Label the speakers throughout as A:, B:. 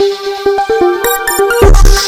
A: Música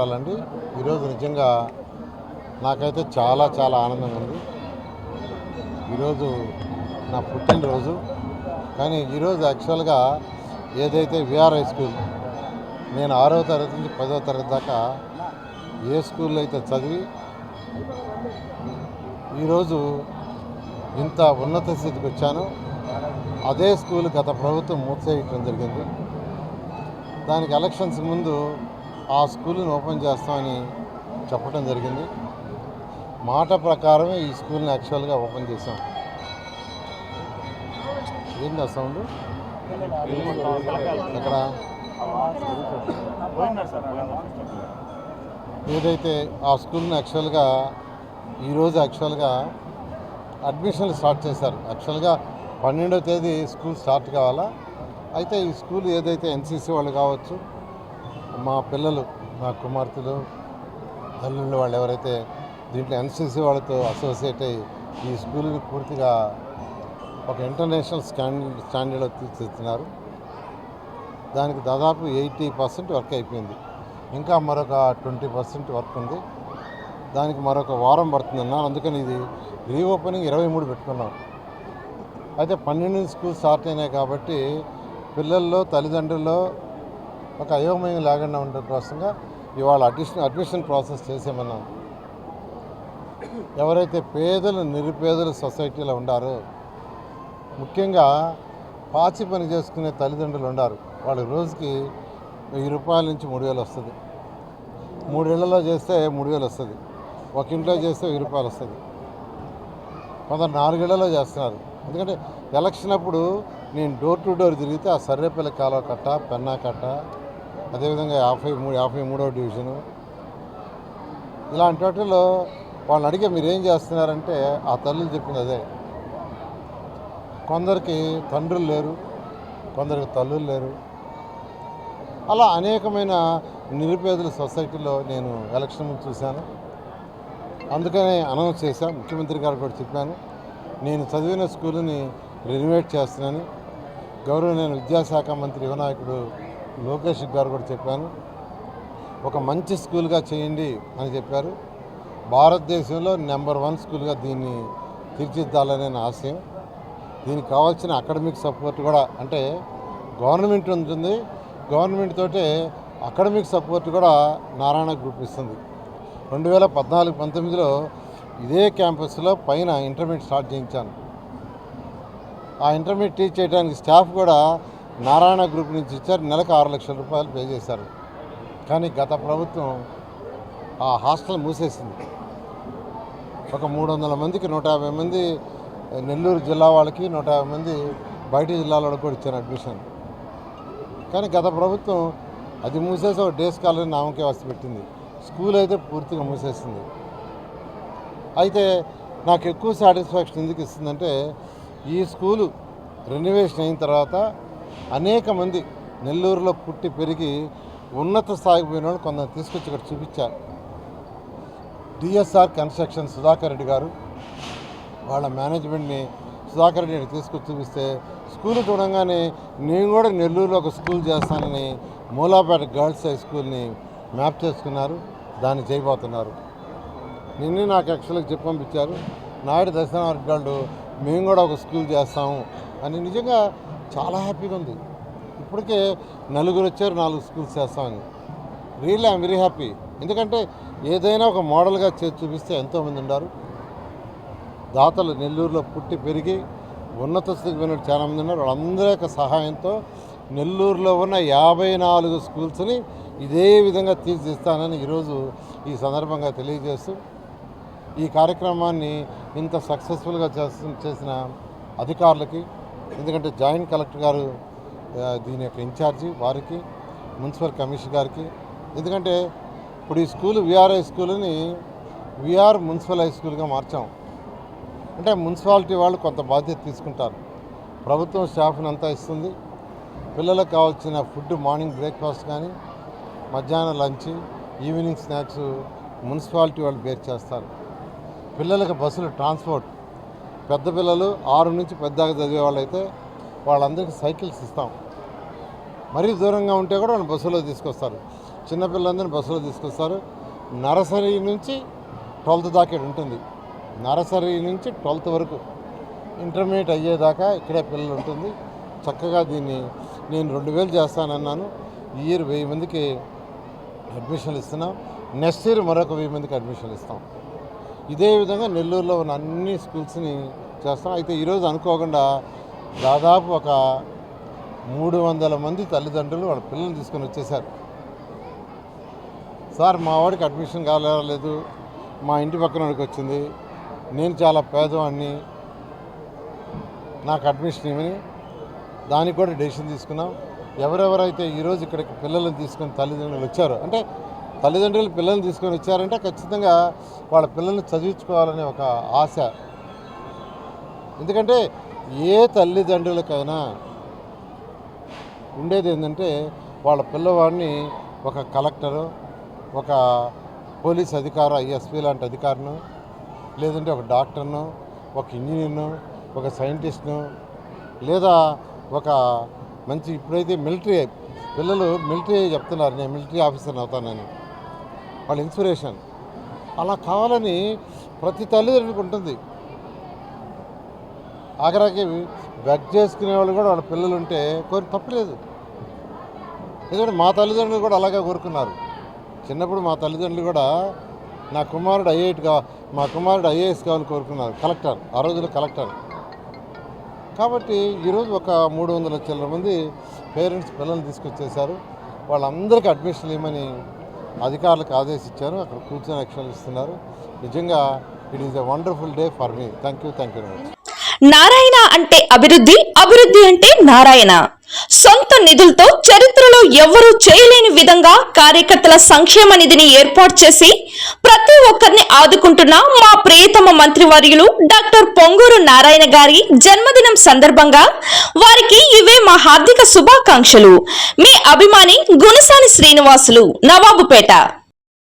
B: నమస్కారాలండి ఈరోజు నిజంగా నాకైతే చాలా చాలా ఆనందంగా ఉంది. ఈరోజు నా పుట్టినరోజు. కానీ ఈరోజు యాక్చువల్గా ఏదైతే విఆర్ హై స్కూల్ నేను ఆరో తరగతి నుంచి పదో తరగతి దాకా ఏ స్కూల్లో అయితే చదివి ఈరోజు ఇంత ఉన్నత స్థితికి వచ్చాను. అదే స్కూల్ గత ప్రభుత్వం మూసేయటం జరిగింది. దానికి ఎలక్షన్స్ ముందు ఆ స్కూల్ని ఓపెన్ చేస్తామని చెప్పడం జరిగింది. మాట ప్రకారమే ఈ స్కూల్ని యాక్చువల్గా ఓపెన్ చేసాం ఏంటి ఆ సౌండ్? అక్కడ ఏదైతే ఆ స్కూల్ని యాక్చువల్గా ఈరోజు యాక్చువల్గా అడ్మిషన్లు స్టార్ట్ చేశారు. యాక్చువల్గా పన్నెండవ తేదీ స్కూల్ స్టార్ట్ కావాలా? అయితే ఈ స్కూల్ ఏదైతే ఎన్సీసీ వాళ్ళు కావచ్చు మా పిల్లలు మా కుమార్తెలు తల్లుళ్ళు వాళ్ళు ఎవరైతే దీంట్లో ఎన్సీసీ వాళ్ళతో అసోసియేట్ అయ్యి ఈ స్కూల్ని పూర్తిగా ఒక ఇంటర్నేషనల్ స్టాండర్డ్ స్టాండర్డ్లో తీర్చిస్తున్నారు దానికి దాదాపు ఎయిటీ పర్సెంట్ వర్క్ అయిపోయింది. ఇంకా మరొక ట్వంటీ పర్సెంట్ వర్క్ ఉంది. దానికి మరొక వారం పడుతుందన్నారు. అందుకని ఇది రీఓపెనింగ్ ఇరవై మూడు పెట్టుకున్నాం. అయితే పన్నెండు స్కూల్ స్టార్ట్ అయినాయి కాబట్టి పిల్లల్లో తల్లిదండ్రుల్లో ఒక అయోమయం లేకుండా ఉండే కోసంగా ఇవాళ అడ్మిషన్ అడ్మిషన్ ప్రాసెస్ చేసేమన్నాం. ఎవరైతే పేదలు నిరుపేదలు సొసైటీలో ఉండారో ముఖ్యంగా పాచి పని చేసుకునే తల్లిదండ్రులు ఉండారు. వాళ్ళ రోజుకి వెయ్యి రూపాయల నుంచి మూడు వేలు వస్తుంది. మూడేళ్ళలో చేస్తే మూడు వేలు వస్తుంది. ఒక ఇంట్లో చేస్తే వెయ్యి రూపాయలు వస్తుంది. కొందరు నాలుగేళ్ళలో చేస్తున్నారు. ఎందుకంటే ఎలక్షన్ అప్పుడు నేను డోర్ టు డోర్ తిరిగితే ఆ సర్రేపల్లి కాలువ కట్ట పెన్నా కట్ట అదేవిధంగా యాభై మూడు యాభై మూడవ డివిజను. ఇలాంటి వాటిలో వాళ్ళని అడిగే మీరు ఏం చేస్తున్నారంటే ఆ తల్లులు చెప్పింది అదే. కొందరికి తండ్రులు లేరు కొందరికి తల్లులు లేరు. అలా అనేకమైన నిరుపేదల సొసైటీలో నేను ఎలక్షన్ ముందు చూశాను. అందుకనే అనౌన్స్ చేశాను ముఖ్యమంత్రి గారు కూడా చెప్పాను. నేను చదివిన స్కూల్ని రెనోవేట్ చేస్తున్నాను. గౌరవనీయ విద్యాశాఖ మంత్రి యువనాయకుడు లోకేష్ గారు కూడా చెప్పాను ఒక మంచి స్కూల్గా చేయండి అని చెప్పారు. భారతదేశంలో నెంబర్ వన్ స్కూల్గా దీన్ని తీర్చిదిద్దాలనే నా ఆశయం. దీనికి కావాల్సిన అకాడమిక్ సపోర్ట్ కూడా అంటే గవర్నమెంట్ ఉంటుంది. గవర్నమెంట్ తోటే అకాడమిక్ సపోర్ట్ కూడా నారాయణ గ్రూప్ ఇస్తుంది. రెండు వేల పద్నాలుగు పంతొమ్మిదిలో ఇదే క్యాంపస్లో పైన ఇంటర్మీడియట్ స్టార్ట్ చేయించాను. ఆ ఇంటర్మీడియట్ టీచ్ చేయడానికి స్టాఫ్ కూడా నారాయణ గ్రూప్ నుంచి ఇచ్చారు నెలకు ఆరు లక్షల రూపాయలు పే చేశారు. కానీ గత ప్రభుత్వం ఆ హాస్టల్ మూసేసింది. ఒక మూడు వందల మందికి నూట యాభై మంది నెల్లూరు జిల్లా వాళ్ళకి నూట యాభై మంది బయట జిల్లాల వాళ్ళకి కూడా ఇచ్చారు అడ్మిషన్. కానీ గత ప్రభుత్వం అది మూసేసి ఒక డే స్కాలర్ నామకే వస్తు పెట్టింది. స్కూల్ అయితే పూర్తిగా మూసేసింది. అయితే నాకు ఎక్కువ సాటిస్ఫాక్షన్ ఎందుకు ఇస్తుందంటే ఈ స్కూలు రెనోవేషన్ అయిన తర్వాత అనేక మంది నెల్లూరులో పుట్టి పెరిగి ఉన్నత స్థాయికి పోయిన వాళ్ళు కొందరు తీసుకొచ్చి ఇక్కడ చూపించారు. డిఎస్ఆర్ కన్స్ట్రక్షన్ సుధాకర్ రెడ్డి గారు వాళ్ళ మేనేజ్మెంట్ని సుధాకర్ రెడ్డిని తీసుకొచ్చి చూపిస్తే స్కూల్ చూడంగానే నేను కూడా నెల్లూరులో ఒక స్కూల్ చేస్తానని మూలాపేట గర్ల్స్ హై స్కూల్ని మ్యాప్ చేసుకున్నారు. దాన్ని చేయబోతున్నారు. నిన్నే నాకు యాక్చువల్గా చెప్పి పంపించారు. నాయుడు దర్శనానికి వాళ్ళు మేము కూడా ఒక స్కూల్ చేస్తాము అని నిజంగా చాలా హ్యాపీగా ఉంది. ఇప్పటికే నలుగురు వచ్చారు నాలుగు స్కూల్స్ చేస్తామని. రియల్లీ ఐఎమ్ వెరీ హ్యాపీ ఎందుకంటే ఏదైనా ఒక మోడల్గా చేసి చూపిస్తే ఎంతోమంది ఉన్నారు దాతలు నెల్లూరులో పుట్టి పెరిగి ఉన్నత స్థితికి పోయిన చాలామంది ఉన్నారు. వాళ్ళందరి యొక్క సహాయంతో నెల్లూరులో ఉన్న యాభై నాలుగు స్కూల్స్ని ఇదే విధంగా తీర్చిస్తానని ఈరోజు ఈ సందర్భంగా తెలియజేస్తూ ఈ కార్యక్రమాన్ని ఇంత సక్సెస్ఫుల్గా చేసిన అధికారులకి ఎందుకంటే జాయింట్ కలెక్టర్ గారు దీని యొక్క ఇన్ఛార్జి వారికి మున్సిపల్ కమిషనర్ గారికి. ఎందుకంటే ఇప్పుడు ఈ స్కూల్ విఆర్ఐ స్కూల్ని విఆర్ మున్సిపల్ హై స్కూల్గా మార్చాం. అంటే మున్సిపాలిటీ వాళ్ళు కొంత బాధ్యత తీసుకుంటారు. ప్రభుత్వం స్టాఫ్ని అంతా ఇస్తుంది. పిల్లలకు కావాల్సిన ఫుడ్ మార్నింగ్ బ్రేక్ఫాస్ట్ కానీ మధ్యాహ్నం లంచ్ ఈవినింగ్ స్నాక్స్ మున్సిపాలిటీ వాళ్ళు బేర్ చేస్తారు. పిల్లలకు బస్సులు ట్రాన్స్పోర్ట్ పెద్ద పిల్లలు ఆరు నుంచి పెద్దగా చదివే వాళ్ళైతే వాళ్ళందరికీ సైకిల్స్ ఇస్తాం. మరీ దూరంగా ఉంటే కూడా వాళ్ళు బస్సులో తీసుకొస్తారు. చిన్నపిల్లలందరినీ బస్సులో తీసుకొస్తారు. నర్సరీ నుంచి ట్వెల్త్ దాకా ఉంటుంది. నర్సరీ నుంచి ట్వెల్త్ వరకు ఇంటర్మీడియట్ అయ్యేదాకా ఇక్కడే పిల్లలు ఉంటుంది. చక్కగా దీన్ని నేను రెండు వేలు చేస్తానన్నాను. ఈ ఇయర్ వెయ్యి మందికి అడ్మిషన్లు ఇస్తున్నాం. నెక్స్ట్ ఇయర్ మరొక వెయ్యి మందికి అడ్మిషన్లు ఇస్తాం. ఇదే విధంగా నెల్లూరులో ఉన్న అన్ని స్కూల్స్ని చేస్తాం. అయితే ఈరోజు అనుకోకుండా దాదాపు ఒక మూడు వందల మంది తల్లిదండ్రులు వాళ్ళ పిల్లల్ని తీసుకొని వచ్చేసారు. సార్ మా వాడికి అడ్మిషన్ కాలేదు మా ఇంటి పక్కన వాడికి వచ్చింది. నేను చాలా పేదవాడిని. నాకు అడ్మిషన్ ఇవ్వని దానికి కూడా డెసిషన్ తీసుకున్నాం. ఎవరెవరైతే ఈరోజు ఇక్కడికి పిల్లల్ని తీసుకొని తల్లిదండ్రులు వచ్చారో అంటే తల్లిదండ్రులు పిల్లల్ని తీసుకొని వచ్చారంటే ఖచ్చితంగా వాళ్ళ పిల్లల్ని చదివించుకోవాలనే ఒక ఆశ. ఎందుకంటే ఏ తల్లిదండ్రులకైనా ఉండేది ఏంటంటే వాళ్ళ పిల్లవాడిని ఒక కలెక్టరు ఒక పోలీస్ అధికారు ఐఎస్పీ లాంటి అధికారును లేదంటే ఒక డాక్టర్ను ఒక ఇంజనీర్ను ఒక సైంటిస్ట్ను లేదా ఒక మంచి ఇప్పుడైతే మిలిటరీ పిల్లలు మిలిటరీ చెప్తున్నారు నేను మిలిటరీ ఆఫీసర్ని అవుతానని. వాళ్ళ ఇన్స్పిరేషన్. అలా కావాలని ప్రతి తల్లిదండ్రులకు ఉంటుంది. ఆఖరాకి బెగ్ చేసుకునే వాళ్ళు కూడా వాళ్ళ పిల్లలు ఉంటే కోరి తప్పలేదు. ఎందుకంటే మా తల్లిదండ్రులు కూడా అలాగే కోరుకున్నారు. చిన్నప్పుడు మా తల్లిదండ్రులు కూడా నా కుమారుడు ఐఐటి కా మా కుమారుడు ఐఏఎస్ కావాలని కోరుకున్నారు. కలెక్టర్ ఆ రోజుల్లో కలెక్టర్. కాబట్టి ఈరోజు ఒక మూడు వందల చిల్లర మంది పేరెంట్స్ పిల్లల్ని తీసుకొచ్చేసారు వాళ్ళందరికీ అడ్మిషన్ ఇవ్వమని అధికారులకు ఆదేశించారు. అక్కడ కూర్చొని రక్షణలు ఇస్తున్నారు నిజంగా it is a wonderful day for me thank you thank you
C: Narayana అంటే అభివృద్ధి అభివృద్ధి అంటే నారాయణ. సొంత నిధులతో చరిత్రలో ఎవ్వరూ చేయలేని విధంగా కార్యకర్తల సంక్షేమ నిధిని ఏర్పాటు చేసి ప్రతి ఒక్కరిని ఆదుకుంటున్న మా ప్రియతమ మంత్రివర్యులు డాక్టర్ పొంగూరు నారాయణ గారి జన్మదినం సందర్భంగా వారికి ఇవే మా హార్దిక శుభాకాంక్షలు. మీ అభిమాని గుణసాని శ్రీనివాసులు నవాబుపేట.